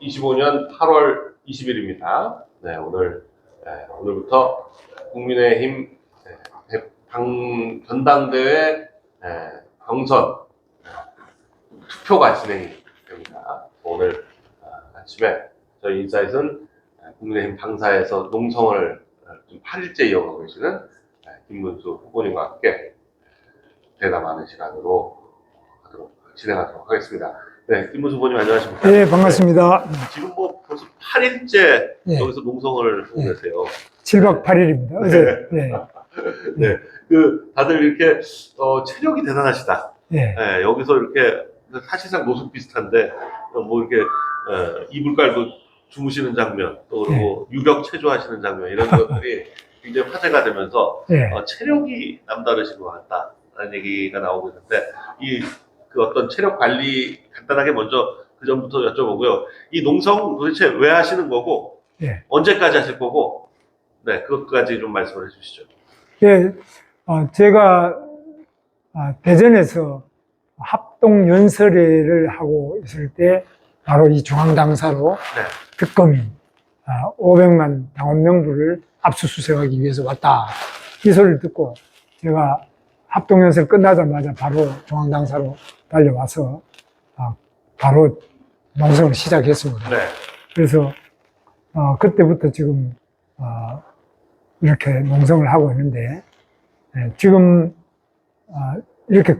2025년 8월 20일입니다. 네, 오늘 네, 오늘부터 국민의힘 네, 대- 당 전당대회 네, 경선 네, 투표가 진행이 됩니다. 오늘 아, 아침에 저희 인사이트는 네, 국민의힘 당사에서 농성을 어, 좀 8일째 이어가고 계시는 네, 김문수 후보님과 함께 대담하는 시간으로 하도록 진행하도록 하겠습니다. 네, 김문수 후보님 안녕하십니까? 네, 반갑습니다. 지금 뭐 벌써 8일째 네. 여기서 농성을 하고 네. 계세요. 7박 8일입니다. 어제, 네, 네. 그 다들 이렇게 어, 체력이 대단하시다. 네, 네, 여기서 이렇게 사실상 노숙 비슷한데 어, 뭐 이렇게 어, 이불 깔고 주무시는 장면 또 그리고 유격 체조하시는 장면 이런 것들이 굉장히 화제가 되면서 네. 어, 체력이 남다르신 것 같다라는 얘기가 나오고 있는데 이 그 어떤 체력 관리 간단하게 먼저 그 전부터 여쭤보고요. 이 농성 도대체 왜 하시는 거고 네. 언제까지 하실 거고 네 그것까지 좀 말씀을 해주시죠. 네, 어, 제가 아, 대전에서 합동 연설회를 하고 있을 때 바로 이 중앙당사로 네. 특검이 아, 500만 당원 명부를 압수수색하기 위해서 왔다. 이 소리를 듣고 제가 합동연설 끝나자마자 바로 중앙당사로 달려와서 아, 바로 농성을 시작했습니다. 네. 그래서 어, 그때부터 지금 어, 이렇게 농성을 하고 있는데 예, 지금 아, 이렇게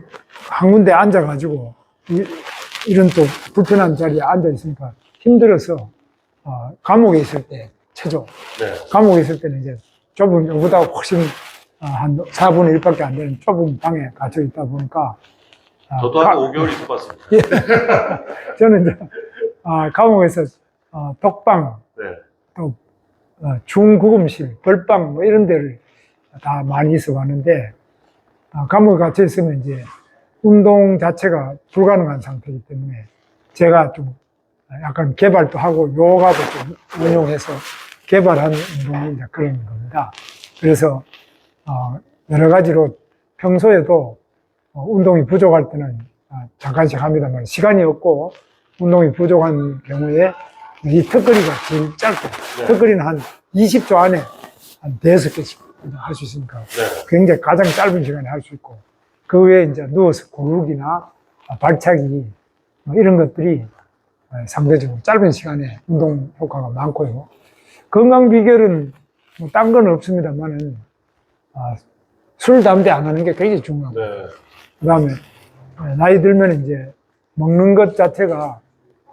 한 군데 앉아가지고 이, 런또 불편한 자리에 앉아 있으니까 힘들어서 어, 감옥에 있을 때 체조 네. 감옥에 있을 때는 이제 좁은 여보다 훨씬 어, 한 4분의 1밖에 안 되는 좁은 방에 갇혀 있다 보니까 아, 저도 가- 한 5개월 있어 봤습니다. 저는 이제 아, 감옥에서 어, 독방 네. 또 어, 중구금실, 벌방 뭐 이런 데를 다 많이 있어 봤는데 아, 감옥에 갇혀 있으면 이제 운동 자체가 불가능한 상태이기 때문에 제가 좀 약간 개발도 하고 요가도 좀 운용해서 개발한 운동이 이제 그런 겁니다. 그래서 어, 여러 가지로 평소에도 어, 운동이 부족할 때는 아, 잠깐씩 합니다만 시간이 없고 운동이 부족한 경우에 이 턱걸이가 제일 짧고 네. 턱걸이는 한 20초 안에 한 대여섯 개씩 할 수 있으니까 네. 굉장히 가장 짧은 시간에 할 수 있고 그 외에 이제 누워서 고르기나 발차기 뭐 이런 것들이 어, 상대적으로 짧은 시간에 운동 효과가 많고요. 건강 비결은 뭐 딴 건 없습니다만은 아, 술, 담배 안 하는 게 굉장히 중요하고 네. 그 다음에 나이 들면 이제 먹는 것 자체가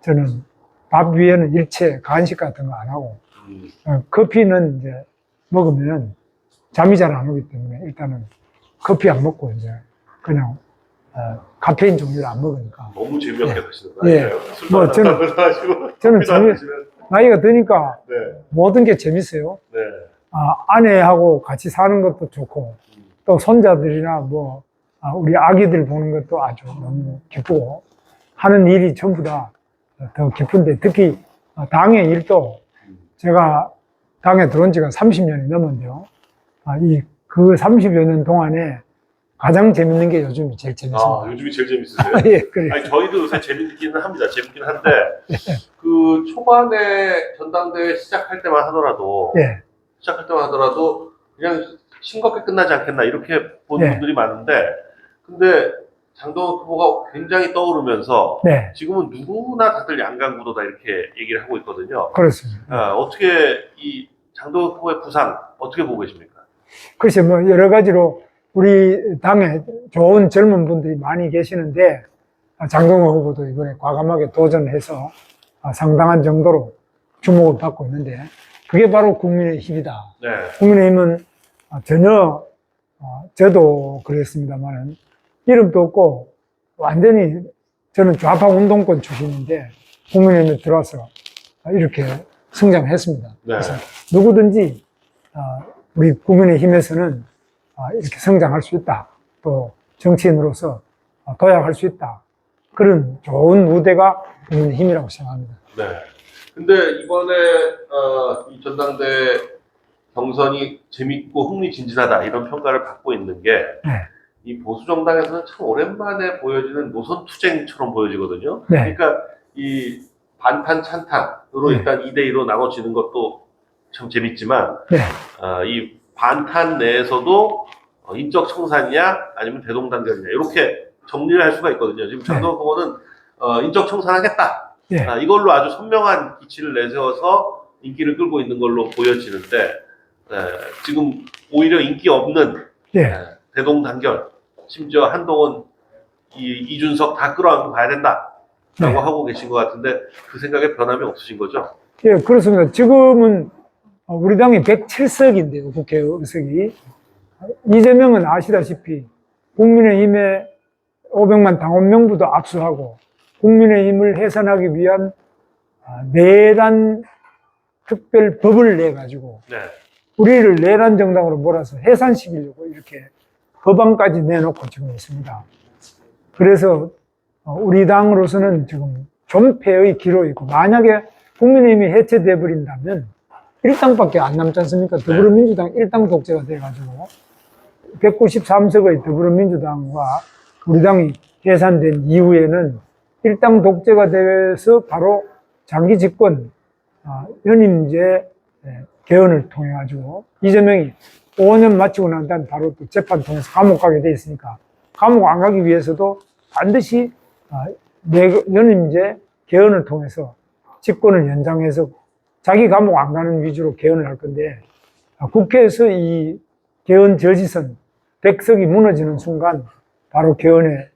저는 밥 위에는 일체 간식 같은 거 안 하고 음, 어, 커피는 이제 먹으면 잠이 잘 안 오기 때문에 일단은 커피 안 먹고 이제 그냥 어, 카페인 종류를 안 먹으니까 너무 재미없게 네. 하시는 거 예. 아니에요? 뭐 술도 저는- 저는 재미- 나이가 드니까 네. 모든 게 재밌어요. 네. 아, 아내하고 같이 사는 것도 좋고 음, 또 손자들이나 뭐 아, 우리 아기들 보는 것도 아주 너무 기쁘고 하는 일이 전부 다 더 기쁜데 특히 어, 당의 일도 제가 당에 들어온 지가 30년이 넘었는데요. 아, 이, 그 30여 년 동안에 가장 재밌는 게 요즘이 제일 아, 재밌습니다. 요즘이 제일 재밌으세요? 예, 그래. 아니, 저희도 요새 재밌기는 합니다. 재밌긴 한데, 그 초반에 전당대회 시작할 때만 하더라도, 예, 시작할 때만 하더라도, 그냥 싱겁게 끝나지 않겠나, 이렇게 보는 예. 분들이 많은데, 근데 장동혁 후보가 굉장히 떠오르면서, 네, 지금은 누구나 다들 양강구도다 이렇게 얘기를 하고 있거든요. 그렇습니다. 아, 어떻게 이 장동혁 후보의 부상 어떻게 보고 계십니까? 글쎄, 뭐, 여러 가지로 우리 당에 좋은 젊은 분들이 많이 계시는데, 아, 장동호 후보도 이번에 과감하게 도전해서 아, 상당한 정도로 주목을 받고 있는데, 그게 바로 국민의 힘이다. 네, 국민의힘은 아, 전혀, 어, 저도 그랬습니다만은, 이름도 없고, 완전히 저는 좌파 운동권 출신인데, 국민의힘에 들어와서 아, 이렇게 성장했습니다. 네. 그래서 누구든지, 아, 우리 국민의힘에서는 아, 이렇게 성장할 수 있다. 또 정치인으로서 아, 도약할 수 있다. 그런 좋은 무대가 국민의힘이라고 생각합니다. 네. 근데 이번에 어, 이 전당대 경선이 재밌고 흥미진진하다 이런 평가를 받고 있는 게이 네. 보수 정당에서는 참 오랜만에 보여지는 노선 투쟁처럼 보여지거든요. 네. 그러니까 이 반탄 찬탄으로 네. 일단 2대 2로 나눠지는 것도 참 재밌지만 네. 어, 이 반탄 내에서도 어, 인적 청산이냐 아니면 대동단결이냐 이렇게 정리를 할 수가 있거든요. 지금 장동건 후보는 어, 인적 청산하겠다. 네. 아, 이걸로 아주 선명한 기치를 내세워서 인기를 끌고 있는 걸로 보여지는데 에, 지금 오히려 인기 없는 네. 에, 대동단결 심지어 한동훈 이, 이준석 다 끌어안고 가야 된다라고 네. 하고 계신 것 같은데 그 생각에 변함이 없으신 거죠? 예, 그렇습니다. 지금은 어, 우리 당이 107석인데요, 국회 의석이. 이재명은 아시다시피 국민의힘의 500만 당원 명부도 압수하고 국민의힘을 해산하기 위한 아, 내란 특별법을 내가지고 네. 우리를 내란 정당으로 몰아서 해산시키려고 이렇게 법안까지 내놓고 지금 있습니다. 그래서 어, 우리 당으로서는 지금 존폐의 기로이고 만약에 국민의힘이 해체돼 버린다면 일당밖에 안 남지 않습니까? 더불어민주당 일당 독재가 돼가지고 193석의 더불어민주당과 우리 당이 해산된 이후에는 일당 독재가 돼서 바로 장기 집권 아, 연임제 예, 개헌을 통해 가지고 이재명이 5년 마치고 난 다음 바로 또 재판 통해서 감옥 가게 돼 있으니까 감옥 안 가기 위해서도 반드시 아, 내- 연임제 개헌을 통해서 집권을 연장해서 자기 감옥 안 가는 위주로 개헌을 할 건데 아, 국회에서 이 개헌 저지선 백석이 무너지는 순간 바로 개헌에 에,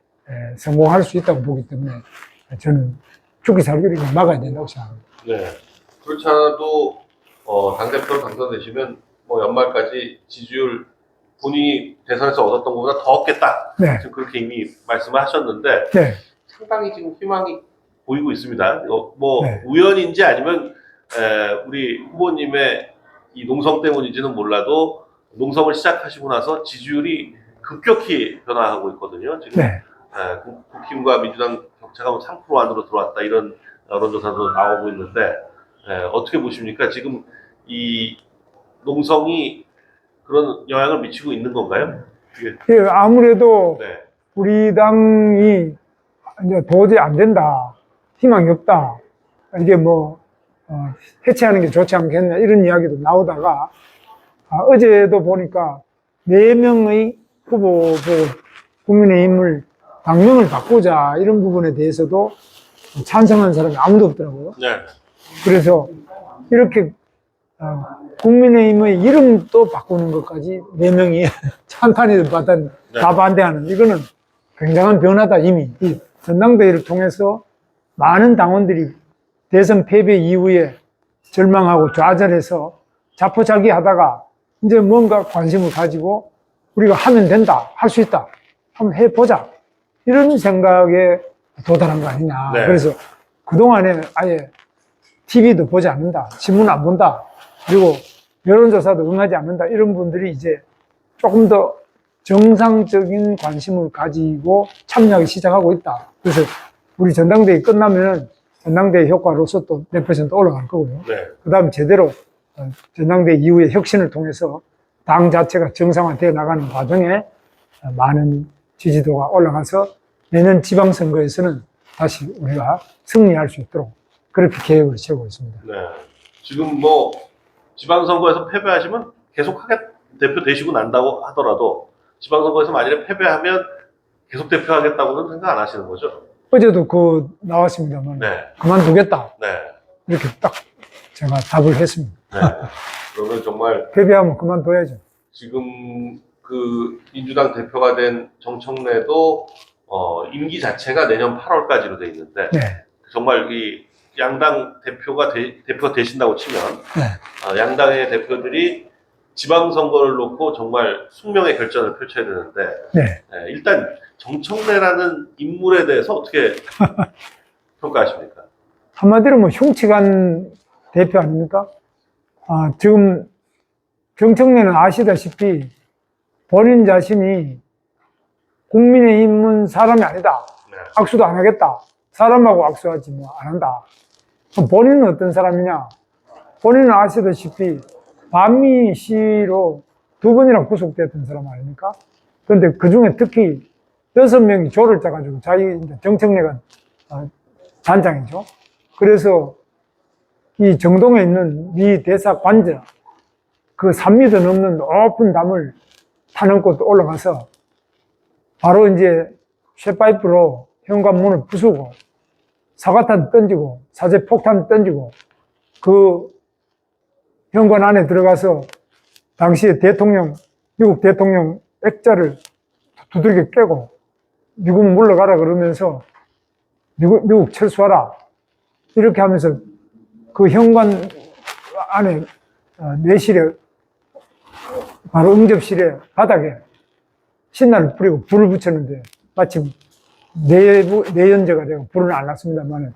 성공할 수 있다고 보기 때문에 저는 죽기 살기를 막아야 된다고 생각합니다. 네. 그렇지 않아도 어, 당대표 당선되시면 뭐 연말까지 지지율 본인이 대선에서 얻었던 것보다 더 얻겠다. 네, 지금 그렇게 이미 말씀을 하셨는데 네, 상당히 지금 희망이 보이고 있습니다. 어, 뭐 네. 우연인지 아니면 에, 우리 후보님의 이 농성 때문인지는 몰라도 농성을 시작하시고 나서 지지율이 급격히 변화하고 있거든요. 지금 네. 에, 국- 국힘과 민주당 격차가 뭐3% 안으로 들어왔다 이런 여론조사도 나오고 있는데 에, 어떻게 보십니까? 지금 이 농성이 그런 영향을 미치고 있는 건가요? 예, 아무래도 네, 우리 당이 이제 도저히 안 된다. 희망이 없다. 이게 뭐, 어, 해체하는 게 좋지 않겠냐. 이런 이야기도 나오다가, 아, 어제도 보니까 네 명의 후보 보고 국민의힘을 당명을 바꾸자. 이런 부분에 대해서도 찬성한 사람이 아무도 없더라고요. 네, 그래서 이렇게 어, 국민의힘의 이름도 바꾸는 것까지 네 명이 찬탄을 받아 네. 다 반대하는 이거는 굉장한 변화다 이미 이 전당대회를 통해서 많은 당원들이 대선 패배 이후에 절망하고 좌절해서 자포자기 하다가 이제 뭔가 관심을 가지고 우리가 하면 된다 할 수 있다 한번 해보자 이런 생각에 도달한 거 아니냐 네. 그래서 그동안에 아예 TV도 보지 않는다. 신문 안 본다. 그리고 여론조사도 응하지 않는다. 이런 분들이 이제 조금 더 정상적인 관심을 가지고 참여하기 시작하고 있다. 그래서 우리 전당대회 끝나면은 전당대회 효과로서 또몇 퍼센트 올라갈 거고요. 네. 그 다음에 제대로 어, 전당대회 이후에 혁신을 통해서 당 자체가 정상화되어 나가는 과정에 어, 많은 지지도가 올라가서 내년 지방선거에서는 다시 우리가 승리할 수 있도록 그렇게 계획을 세우고 있습니다. 네. 지금 뭐 지방선거에서 패배하시면 계속하게 대표 되시고 난다고 하더라도 지방선거에서 만일에 패배하면 계속 대표하겠다고는 생각 안 하시는 거죠? 어제도 그 나왔습니다만 네. 그만두겠다 네. 이렇게 딱 제가 답을 했습니다. 네. 그러면 정말 패배하면 그만둬야죠. 지금 그 민주당 대표가 된 정청래도 어, 임기 자체가 내년 8월까지로 돼 있는데 네, 정말 이 양당 대표가 되, 대표가 되신다고 치면 네, 어, 양당의 대표들이 지방선거를 놓고 정말 숙명의 결전을 펼쳐야 되는데 네. 네, 일단 정청래라는 인물에 대해서 어떻게 평가하십니까? 한마디로 뭐 흉측한 대표 아닙니까? 아, 지금 정청래는 아시다시피 본인 자신이 국민의힘은 사람이 아니다. 네. 악수도 안 하겠다. 사람하고 악수하지 뭐 안 한다. 그럼 본인은 어떤 사람이냐? 본인은 아시다시피 반미 시로 두 번이나 구속됐던 사람 아닙니까? 그런데 그 중에 특히 여섯 명이 조를 짜가지고 자기 정청래가 어, 단장이죠. 그래서 이 정동에 있는 미 대사 관저, 그 3미터 넘는 높은 담을 타는 곳 올라가서 바로 이제 쇠파이프로 현관문을 부수고 사과탄 던지고 사제 폭탄 던지고 그 현관 안에 들어가서 당시에 대통령, 미국 대통령 액자를 두들겨 깨고 미국 물러가라 그러면서 미국, 미국 철수하라. 이렇게 하면서 그 현관 안에 어, 내실에 바로 응접실에 바닥에 신나를 뿌리고 불을 붙였는데 마침 내부, 내연제가 되고 불은 안 났습니다만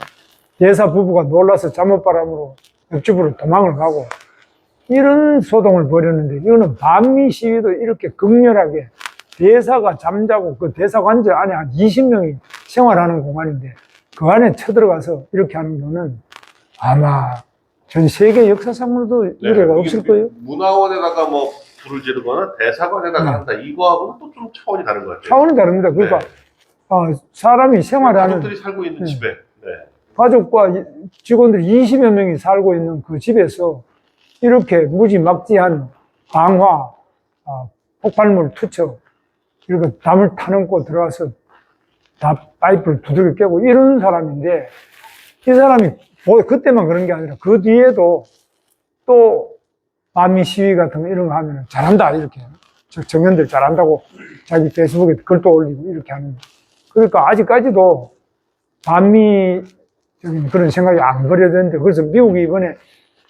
대사 부부가 놀라서 잠옷바람으로 옆집으로 도망을 가고 이런 소동을 벌였는데 이거는 반미 시위도 이렇게 극렬하게 대사가 잠자고 그 대사관저 안에 한 20명이 생활하는 공간인데 그 안에 쳐들어가서 이렇게 하는 거는 아마 전 세계 역사상으로도 유례가 네, 없을 거예요. 문화원에다가 뭐 불을 지르거나 대사관에다가 네. 한다. 이거하고는 또 좀 차원이 다른 것 같아요. 차원이 다릅니다. 그러니까 네. 어, 사람이 생활하는 가족들이 살고 있는 네. 집에. 네. 가족과 이- 직원들 20여 명이 살고 있는 그 집에서 이렇게 무지막지한 강화, 어, 폭발물 투척, 이렇게 담을 타는곳 들어가서 다 파이프를 두들겨 깨고 이런 사람인데 이 사람이 뭐 그때만 그런 게 아니라 그 뒤에도 또 반미 시위 같은 거 이런 거 하면 잘한다 이렇게 저 정연들 잘한다고 자기 페이스북에 글도 올리고 이렇게 하는 그러니까 아직까지도 반미적인 그런 생각이 안 버려졌는데 그래서 미국이 이번에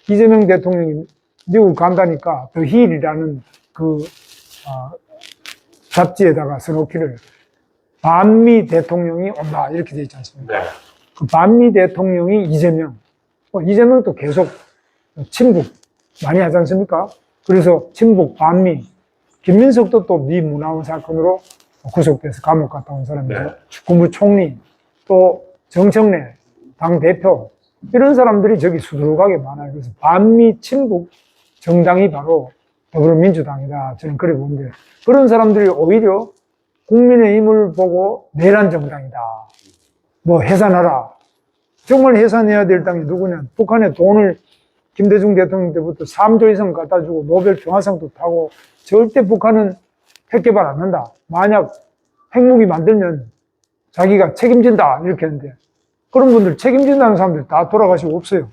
이재명 대통령이 미국 간다니까 더 힐이라는 그 어, 잡지에다가 써놓기를 반미 대통령이 온다 이렇게 돼 있지 않습니까? 네. 그 반미 대통령이 이재명, 뭐 이재명도 계속 친북 많이 하지 않습니까? 그래서 친북 반미, 김민석도 또 미 문화원 사건으로 구속돼서 감옥 갔다 온 사람이죠. 네. 국무총리, 또 정청래 당 대표 이런 사람들이 저기 수두룩하게 많아요. 그래서 반미 친북 정당이 바로 더불어민주당이다. 저는 그래 보는데 그런 사람들이 오히려 국민의힘을 보고 내란 정당이다. 뭐 해산하라. 정말 해산해야 될 당이 누구냐? 북한에 돈을 김대중 대통령 때부터 3조 이상 갖다 주고 노벨 평화상도 타고 절대 북한은 핵 개발 안 한다. 만약 핵무기 만들면 자기가 책임진다. 이렇게 했는데 그런 분들 책임진다는 사람들 다 돌아가시고 없어요.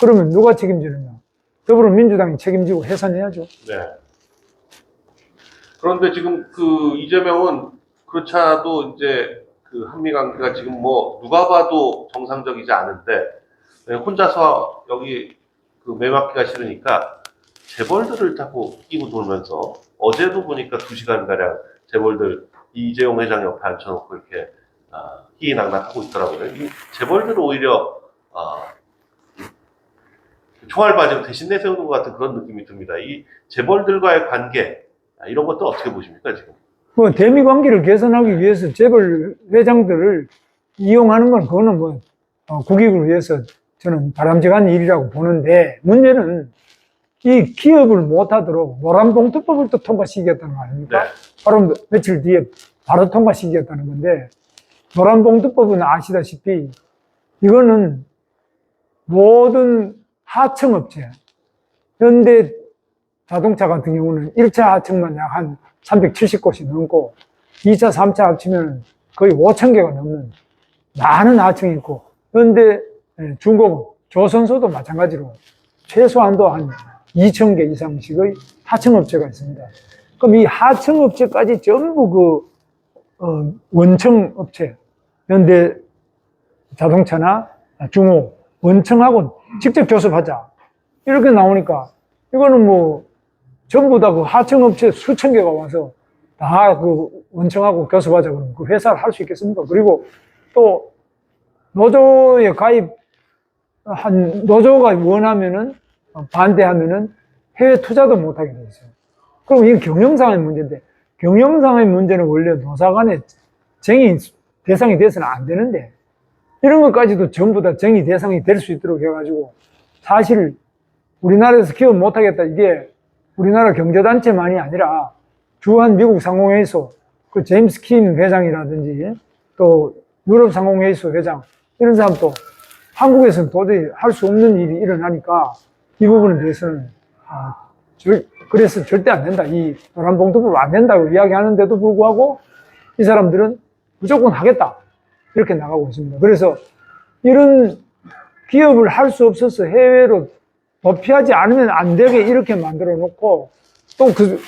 그러면 누가 책임지느냐? 더불어민주당이 책임지고 해산해야죠. 네. 그런데 지금 그 이재명은 그렇지 않아도 이제 그 한미 관계가 지금 뭐 누가 봐도 정상적이지 않은데 네, 혼자서 여기 그 매맞기가 싫으니까 재벌들을 자꾸 끼고 돌면서 어제도 보니까 두 시간 가량 재벌들 이재용 회장 옆에 앉혀놓고 이렇게 아, 희희낙낙하고 있더라고요. 이 재벌들을 오히려 아, 총알바지로 대신 내세우는 것 같은 그런 느낌이 듭니다. 이 재벌들과의 관계 아, 이런 것도 어떻게 보십니까 지금? 뭐 대미 관계를 개선하기 위해서 재벌 회장들을 이용하는 건 그거는 뭐 어, 국익을 위해서 저는 바람직한 일이라고 보는데 문제는 이 기업을 못하도록 노란봉투법을 또 통과시키겠다는 거 아닙니까? 네. 바로 며칠 뒤에 바로 통과시키겠다는 건데 노란봉투법은 아시다시피 이거는 모든 하청업체 현대 자동차 같은 경우는 1차 하청만 약 한 370곳이 넘고 2차, 3차 합치면 거의 5천 개가 넘는 많은 하청이 있고 현대 예, 중공업, 조선소도 마찬가지로 최소한도 한 2천 개 이상씩의 하청업체가 있습니다. 그럼 이 하청업체까지 전부 그 어, 원청 업체, 현대 자동차나 중호, 원청하고 직접 교섭하자. 이렇게 나오니까 이거는 뭐 전부 다 그 하청업체 수천 개가 와서 다 그 원청하고 교섭하자 그러면 그 회사를 할 수 있겠습니까? 그리고 또 노조에 가입 한 노조가 원하면은 어, 반대하면은 해외 투자도 못하게 돼 있어요. 그럼 이건 경영상의 문제인데 경영상의 문제는 원래 노사 간에 정의 대상이 돼서는 안 되는데 이런 것까지도 전부 다 정의 대상이 될 수 있도록 해가지고 사실 우리나라에서 기업 못하겠다 이게 우리나라 경제단체만이 아니라 주한 미국 상공회의소 그 제임스 킴 회장이라든지 또 유럽 상공회의소 회장 이런 사람도 한국에서는 도저히 할 수 없는 일이 일어나니까 이 부분에 대해서는 아, 절- 그래서 절대 안 된다. 이 노란봉투법 안 된다고 이야기하는데도 불구하고 이 사람들은 무조건 하겠다. 이렇게 나가고 있습니다. 그래서 이런 기업을 할 수 없어서 해외로 도피하지 않으면 안 되게 이렇게 만들어 놓고 또 그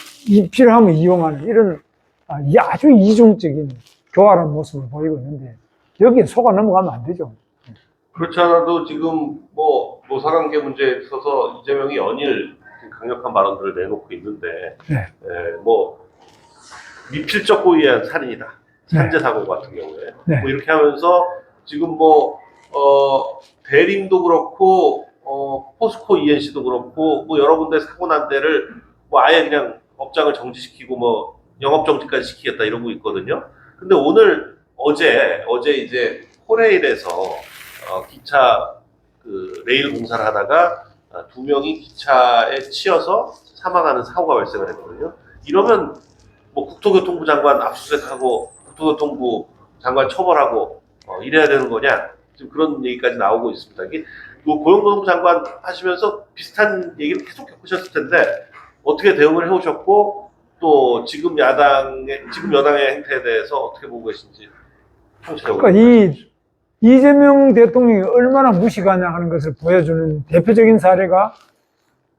필요하면 이용하는 이런 아, 이 아주 이중적인 교활한 모습을 보이고 있는데 여기에 속아 넘어가면 안 되죠. 그렇지 않아도 지금 뭐 노사관계 문제에 있어서 이재명이 연일 강력한 발언들을 내놓고 있는데 네. 에, 뭐 미필적 고의에 의한 살인이다 산재 사고 같은 경우에 네. 뭐 이렇게 하면서 지금 뭐 어, 대림도 그렇고 어, 포스코 ENC도 그렇고 뭐 여러 군데 사고 난 데를 뭐 아예 그냥 업장을 정지시키고 뭐 영업 정지까지 시키겠다 이러고 있거든요. 근데 오늘 어제 어제 이제 코레일에서 어, 기차 그 레일 공사를 하다가 아, 두 명이 기차에 치여서 사망하는 사고가 발생을 했거든요. 이러면 뭐 국토교통부 장관 압수수색하고 국토교통부 장관 처벌하고 어, 이래야 되는 거냐? 지금 그런 얘기까지 나오고 있습니다. 이게 뭐 고용노동부 장관 하시면서 비슷한 얘기를 계속 겪으셨을 텐데 어떻게 대응을 해오셨고 또 지금 야당의 지금 여당의 행태에 대해서 어떻게 보고 계신지. 그러니까 이 이재명 대통령이 얼마나 무식하냐 하는 것을 보여주는 대표적인 사례가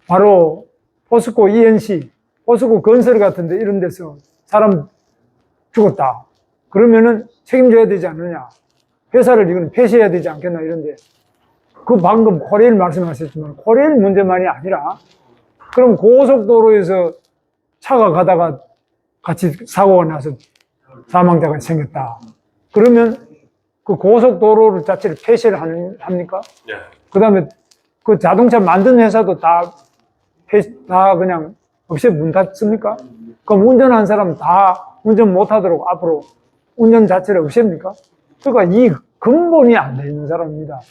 바로 포스코 ENC, 포스코 건설 같은데 이런 데서 사람 죽었다. 그러면은 책임져야 되지 않느냐. 회사를 이건 폐쇄해야 되지 않겠나 이런데 그 방금 코레일 말씀하셨지만 코레일 문제만이 아니라 그럼 고속도로에서 차가 가다가 같이 사고가 나서 사망자가 생겼다. 그러면 그 고속도로를 자체를 폐쇄를 하는, 합니까? 예. 그 다음에 그 자동차 만든 회사도 다, 폐, 다 그냥 없애 문 닫습니까? 그럼 운전한 사람 다 운전 못 하도록 앞으로 운전 자체를 없앱니까? 그러니까 이 근본이 안돼 있는 사람입니다.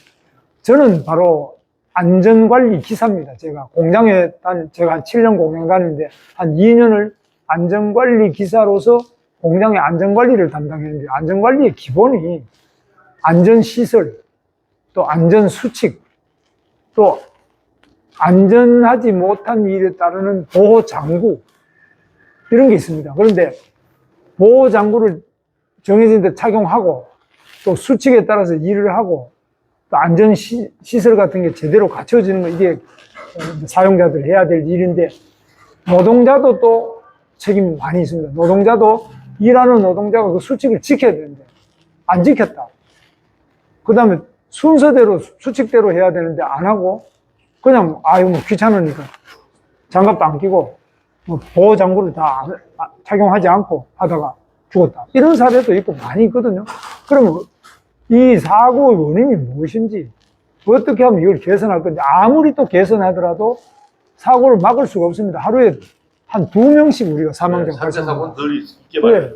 저는 바로 안전관리 기사입니다. 제가 공장에 단, 제가 한 7년 공장 다니는데 한 2년을 안전관리 기사로서 공장의 안전관리를 담당했는데 안전관리의 기본이 안전시설, 또 안전수칙, 또 안전하지 못한 일에 따르는 보호장구 이런 게 있습니다. 그런데 보호장구를 정해진 데 착용하고 또 수칙에 따라서 일을 하고 또 안전시설 같은 게 제대로 갖춰지는 거 이게 어, 사용자들 해야 될 일인데 노동자도 또 책임이 많이 있습니다. 노동자도 일하는 노동자가 그 수칙을 지켜야 되는데 안 지켰다. 그 다음에 순서대로 수칙대로 해야 되는데 안 하고 그냥 아유 뭐 귀찮으니까 장갑도 안 끼고 뭐 보호 장구를 다 안- 아, 착용하지 않고 하다가 죽었다. 이런 사례도 있고 많이 있거든요. 그러면 이 사고의 원인이 무엇인지 어떻게 하면 이걸 개선할 건지 아무리 또 개선하더라도 사고를 막을 수가 없습니다. 하루에 한 두 명씩 우리가 사망자가 네, 발생합니다. 사고는 늘 있게 네. 마련이에요.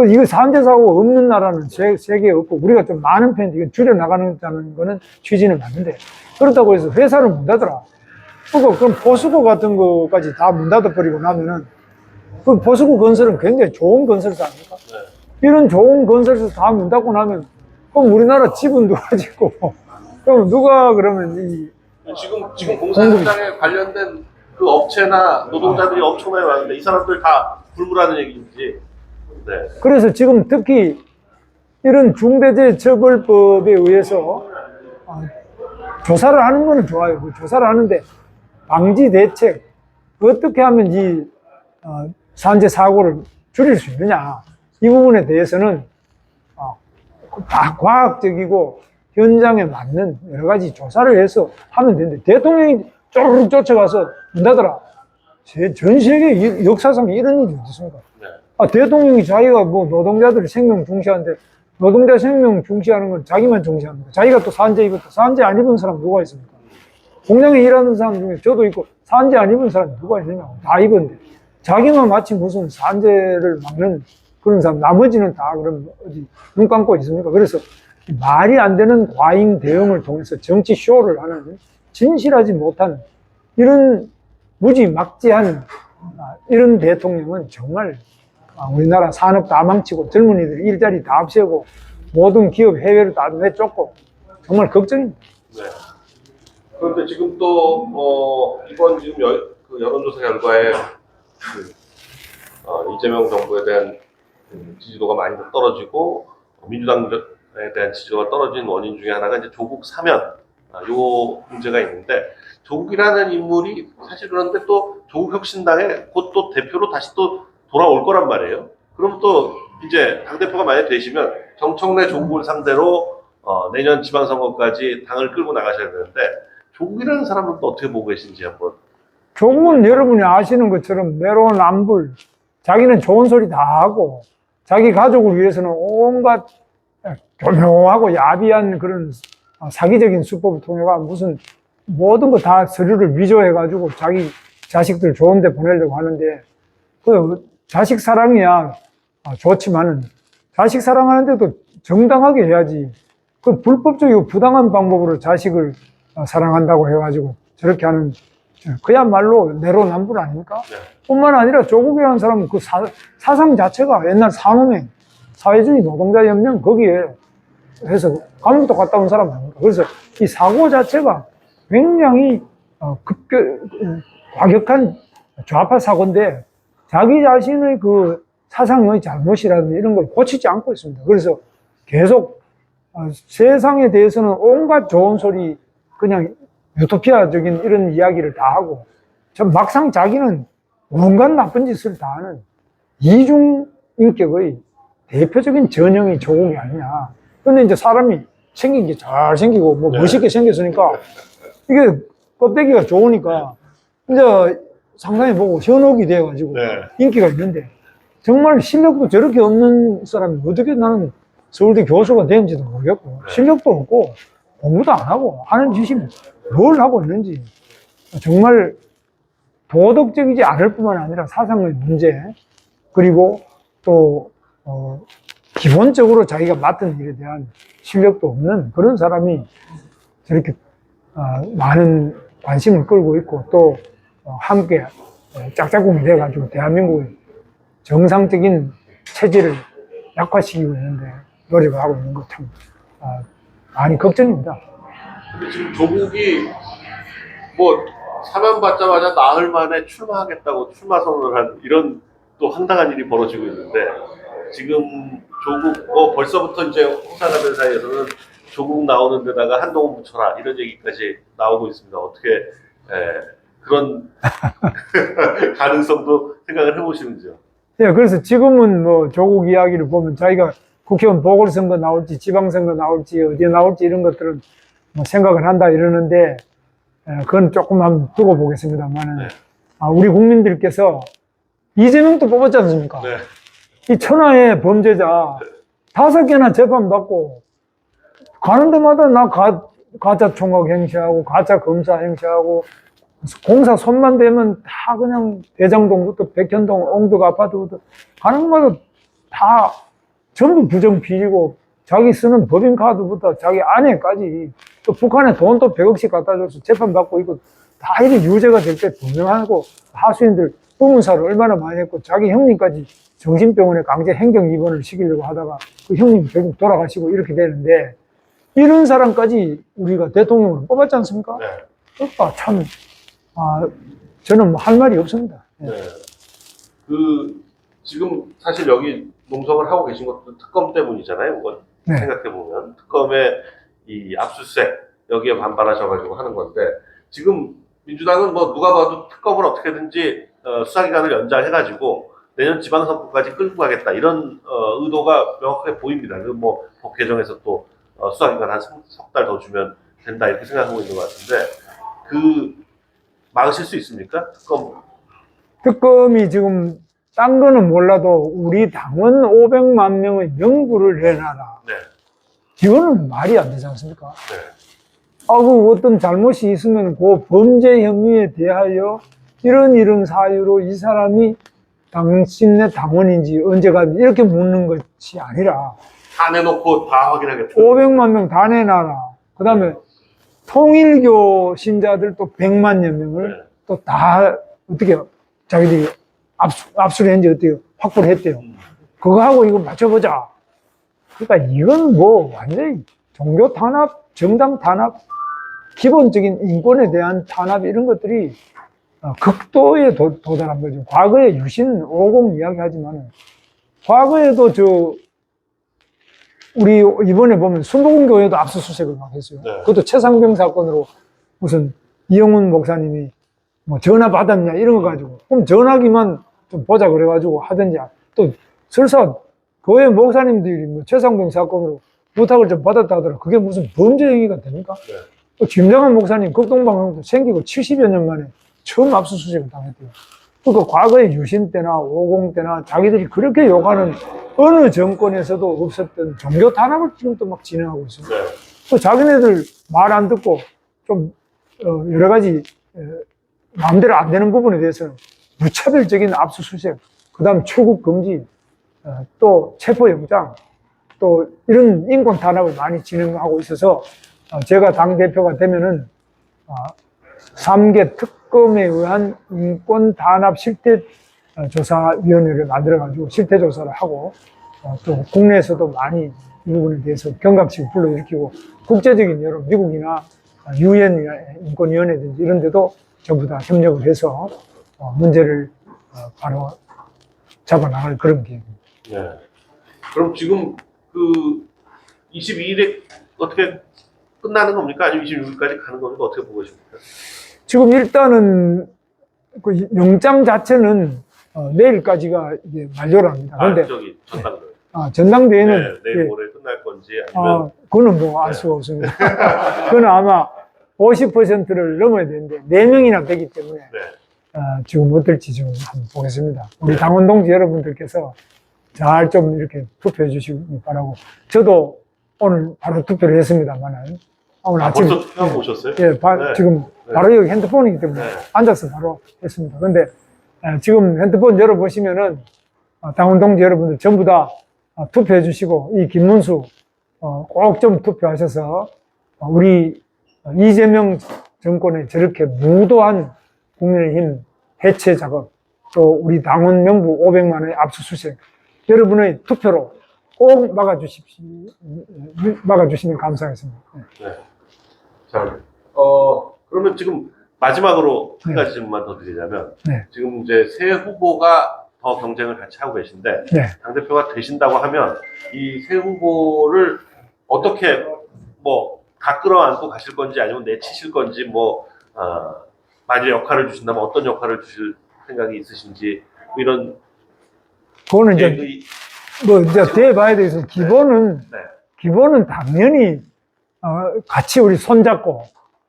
그 이거 산재 사고가 없는 나라는 세, 세계에 없고 우리가 좀 많은 편인데 이건 줄여 나가는 거는 취지는 맞는데 그렇다고 해서 회사를 문 닫아라. 그거 그럼 포스코 같은 거까지 다 문 닫아버리고 나면은 그 포스코 건설은 굉장히 좋은 건설사 아닙니까? 네. 이런 좋은 건설사 다 문 닫고 나면 그럼 우리나라 지분 누가 짓고 그럼 누가 그러면 이 지금 지금 공사 현장에 관련된 그 업체나 노동자들이 엄청나게 많은데 이 사람들 다 불무라는 얘기인지. 네. 그래서 지금 특히 이런 중대재해처벌법에 의해서 어, 조사를 하는 거는 좋아요. 그 조사를 하는데 방지 대책 어떻게 하면 이 어, 산재 사고를 줄일 수 있느냐 이 부분에 대해서는 어, 다 과학적이고 현장에 맞는 여러 가지 조사를 해서 하면 되는데 대통령이 쪼르륵 쫓아가서 문 닫아라. 제- 전 세계 이- 역사상 이런 일이 어디 있습니까? 네. 아, 대통령이 자기가 뭐 노동자들 생명 중시하는데 노동자 생명 중시하는 건 자기만 거. 자기가 또 산재 입었다. 산재 안 입은 사람 누가 있습니까? 공장에 일하는 사람 중에 저도 있고 산재 안 입은 사람 누가 있느냐고. 다 입었는데. 자기만 마치 무슨 산재를 막는 그런 사람, 나머지는 다 그럼 어디 눈 감고 있습니까? 그래서 말이 안 되는 과잉 대응을 통해서 정치 쇼를 하는 진실하지 못한 이런 무지막지한 아, 이런 대통령은 정말 아, 우리나라 산업 다 망치고 젊은이들 일자리 다 없애고 모든 기업 해외로 다 내쫓고 정말 걱정입니다. 네. 그런데 지금 또, 어, 이번 지금 여, 그 여론조사 결과에 그, 어, 이재명 정부에 대한 그 지지도가 많이 떨어지고 민주당에 대한 지지도가 떨어진 원인 중에 하나가 이제 조국 사면 아, 요 문제가 있는데 조국이라는 인물이 사실 그런데 또 조국 혁신당에 곧 또 대표로 다시 또 돌아올 거란 말이에요. 그럼 또 이제 당 대표가 만약 되시면 정청래 조국을 상대로 어, 내년 지방선거까지 당을 끌고 나가셔야 되는데 조국이라는 사람은 또 어떻게 보고 계신지 한번 조금은 여러분이 아시는 것처럼 내로남불, 자기는 좋은 소리 다 하고, 자기 가족을 위해서는 온갖 교묘하고 야비한 그런 사기적인 수법을 통해가 무슨 모든 거 다 서류를 위조해가지고 자기 자식들 좋은 데 보내려고 하는데, 그 자식 사랑이야 아, 좋지만은 자식 사랑하는데도 정당하게 해야지. 그 불법적이고 부당한 방법으로 자식을 어, 사랑한다고 해가지고 저렇게 하는 그야말로 내로남불 아닙니까? 네. 뿐만 아니라 조국이라는 사람은 그 사, 사상 자체가 옛날 산업행, 사회주의 노동자 연명 거기에 해서 감옥도 갔다 온 사람 아닙니까? 그래서 이 사고 자체가 굉장히 어, 급겨, 음, 과격한 좌파 사고인데 자기 자신의 그 사상의 잘못이라든지 이런 걸 고치지 않고 있습니다. 그래서 계속 어, 세상에 대해서는 온갖 좋은 소리 그냥 유토피아적인 이런 이야기를 다 하고 참 막상 자기는 온갖 나쁜 짓을 다 하는 이중 인격의 대표적인 전형이 조국이 아니냐. 근데 이제 사람이 생긴 게 잘 생기고 뭐 네. 멋있게 생겼으니까 이게 껍데기가 좋으니까 이제 상당히 보고 현혹이 돼가지고 네. 인기가 있는데 정말 실력도 저렇게 없는 사람이 어떻게 나는 서울대 교수가 되는지도 모르겠고 네. 실력도 없고 공부도 안 하고 하는 짓이 뭘 하고 있는지 정말 도덕적이지 않을 뿐만 아니라 사상의 문제 그리고 또 어, 기본적으로 자기가 맡은 일에 대한 실력도 없는 그런 사람이 저렇게 어, 많은 관심을 끌고 있고 또 어, 함께 어, 짝짝꿍이 돼가지고 대한민국의 정상적인 체제를 약화시키고 있는데 노력을 하고 있는 것참 많이 걱정입니다. 지금 조국이 뭐 사면 받자마자 나흘 만에 출마하겠다고 출마 선언을 한 이런 또 황당한 일이 벌어지고 있는데 지금 조국 어 벌써부터 이제 홍사가들 사이에서는 조국 나오는 데다가 한동훈 붙여라 이런 얘기까지 나오고 있습니다. 어떻게 에, 그런 가능성도 생각을 해보시는지요? 예, 그래서 지금은 뭐 조국 이야기를 보면 자기가 국회의원 보궐선거 나올지 지방선거 나올지 어디에 나올지 이런 것들은 뭐 생각을 한다 이러는데 예, 그건 조금 한번 두고 보겠습니다만은 네. 아, 우리 국민들께서 이재명도 뽑았지 않습니까? 네. 이 천하의 범죄자 다섯 개나 재판받고 가는 데마다 나 가, 가짜 총각 행시하고 가짜 검사 행시하고 공사 손만 대면 다 그냥 대장동부터 백현동 옹벽 아파트부터 가는 곳마다 다 전부 부정 비리고 자기 쓰는 법인카드부터 자기 아내까지 또 북한에 돈 또 100억씩 갖다 줘서 재판받고 이거 다 이게 유죄가 될 때 분명하고 하수인들 의문사를 얼마나 많이 했고 자기 형님까지 정신병원에 강제 행정 입원을 시키려고 하다가 그 형님 결국 돌아가시고 이렇게 되는데 이런 사람까지 우리가 대통령으로 뽑았지 않습니까? 네. 그러니까 참, 아, 저는 뭐할 말이 없습니다. 예. 네. 그 지금 사실 여기 농성을 하고 계신 것도 특검 때문이잖아요. 그건 네. 생각해 보면 특검의 이 압수수색 여기에 반발하셔가지고 하는 건데 지금 민주당은 뭐 누가 봐도 특검을 어떻게든지 어, 수사기간을 연장해가지고 내년 지방선거까지 끌고 가겠다 이런 어, 의도가 명확하게 보입니다. 그뭐 법 개정에서 또 어, 수사기간 한 석 달 더 주면 된다 이렇게 생각하고 있는 것 같은데 그 막으실 수 있습니까? 특검 특검이 지금 딴 거는 몰라도 우리 당원 500만 명의 명부를 내놔라. 네. 이거는 말이 안 되지 않습니까? 네. 아, 그 어떤 잘못이 있으면 그 범죄 혐의에 대하여 이런 이런 사유로 이 사람이 당신의 당원인지 언제가 이렇게 묻는 것이 아니라 다 내놓고 다 확인하겠다. 500만 명 다 내놔라. 그 다음에 통일교 신자들 또 100만여 명을 네. 또다 어떻게 자기들이 압수, 압수를 했는지 어떻게 확보를 했대요. 음. 그거 하고 이거 맞춰보자. 그러니까 이건 뭐 완전히 종교 탄압, 정당 탄압, 기본적인 인권에 대한 탄압 이런 것들이 어, 극도에 도, 도달한 거죠. 과거에 유신 50 이야기하지만 과거에도 저 우리 이번에 보면 순복음교회도 압수수색을 막 했어요. 네. 그것도 최상병 사건으로 무슨 이영훈 목사님이 뭐 전화 받았냐 이런 거 가지고 그럼 전화기만 좀 보자 그래가지고 하든지 또 설사 교회 목사님들이 뭐 최상병 사건으로 부탁을 좀 받았다 하더라도 그게 무슨 범죄 행위가 됩니까? 네. 또 김정한 목사님 극동방송도 생기고 70여 년 만에 처음 압수수색을 당했대요. 그러니까 과거에 유신 때나 50 때나 자기들이 그렇게 욕하는 어느 정권에서도 없었던 종교 탄압을 지금 또 막 진행하고 있어요. 네. 또 자기네들 말 안 듣고 좀 어, 여러 가지 어, 마음대로 안 되는 부분에 대해서는 무차별적인 압수수색, 그다음 출국 금지, 어, 또 체포영장, 또 이런 인권 탄압을 많이 진행하고 있어서 어, 제가 당 대표가 되면은 어, 3개 특 검에 의한 인권 탄압 실태 어, 조사위원회를 만들어가지고 실태 조사를 하고 어, 또 국내에서도 많이 이 부분에 대해서 경각심을 불러일으키고 국제적인 여러 미국이나 유엔이나 인권위원회든지 이런 데도 전부 다 협력을 해서 어, 문제를 어, 바로 잡아나갈 그런 계획입니다. 네. 그럼 지금 그 22일에 어떻게 끝나는 겁니까? 아니면 26일까지 가는 겁니까? 어떻게 보고 계십니까? 지금 일단은 그 영장 자체는 어, 내일까지가 이게 만료를 합니다. 아, 그런데 저기 전당대. 아, 전당대회는 네, 내일 예, 모레 끝날 건지 아니면 아, 그거는 뭐 알 수가 없습니다. 그거는 아마 50%를 넘어야 되는데 4명이나 되기 때문에 네. 아, 지금 어떨지 지금 한번 보겠습니다. 우리 당원 동지 여러분들께서 잘 좀 이렇게 투표해 주시기 바라고 저도 오늘 바로 투표를 했습니다만은 오늘 아, 아침 벌써 투표하고 오셨어요? 예, 바- 네. 지금 네. 바로 여기 핸드폰이기 때문에 네. 앉아서 바로 했습니다. 근데 에, 지금 핸드폰 열어보시면은 어, 당원 동지 여러분들 전부 다 어, 투표해 주시고 이 김문수 어, 꼭좀 투표하셔서 어, 우리 이재명 정권의 저렇게 무도한 국민의힘 해체 작업 또 우리 당원 명부 500만 원의 압수수색 여러분의 투표로 꼭 막아주십시오. 막아주시면 감사하겠습니다. 네. 네. 자, 어, 그러면 지금 마지막으로 한 네. 가지 질문만 더 드리자면, 네. 지금 이제 새 후보가 더 경쟁을 같이 하고 계신데, 네. 당 대표가 되신다고 하면, 이 새 후보를 어떻게, 뭐, 다 끌어안고 가실 건지, 아니면 내치실 건지, 뭐, 어, 만약에 역할을 주신다면 어떤 역할을 주실 생각이 있으신지, 뭐 이런, 그거는 이제 계획이, 뭐 이제 대봐야 되겠어. 기본은 네. 기본은 당연히 어, 같이 우리 손잡고 어,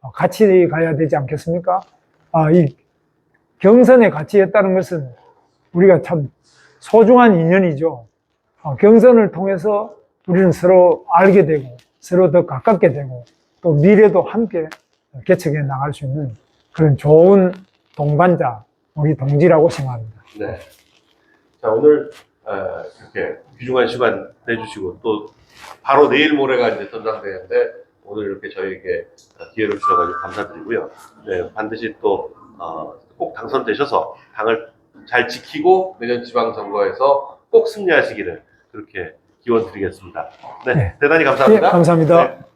같이 가야 되지 않겠습니까? 아, 이 경선에 같이 했다는 것은 우리가 참 소중한 인연이죠. 어, 경선을 통해서 우리는 서로 알게 되고 서로 더 가깝게 되고 또 미래도 함께 개척해 나갈 수 있는 그런 좋은 동반자, 우리 동지라고 생각합니다. 네. 자, 오늘, 어, 이렇게 귀중한 시간 내주시고, 또, 바로 내일 모레가 이제 전당대회인데, 오늘 이렇게 저희에게 기회를 주셔가지고 감사드리고요. 네, 반드시 또, 어, 꼭 당선되셔서 당을 잘 지키고 내년 지방선거에서 꼭 승리하시기를 그렇게 기원 드리겠습니다. 네, 네. 대단히 예, 감사합니다. 감사합니다. 네.